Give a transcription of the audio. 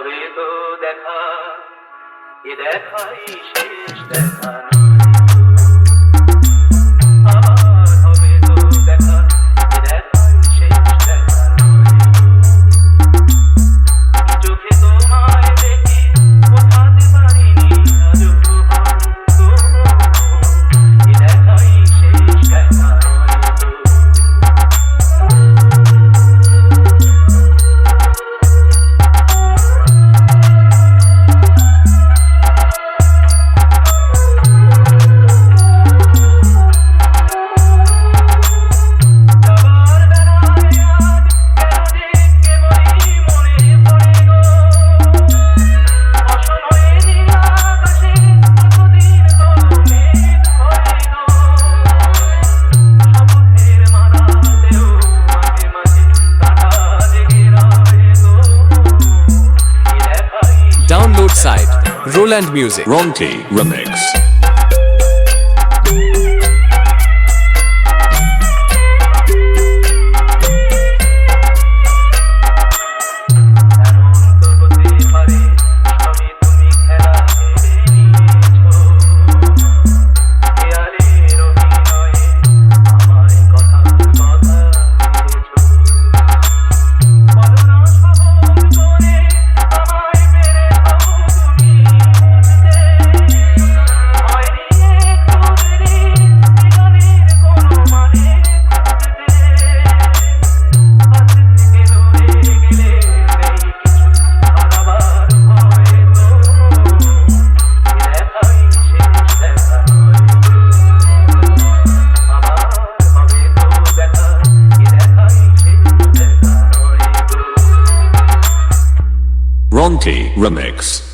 হবে তো দেখা এ দেখাই শেষ দেখা। Roland Music, Ronti Remix. Ronti Remix.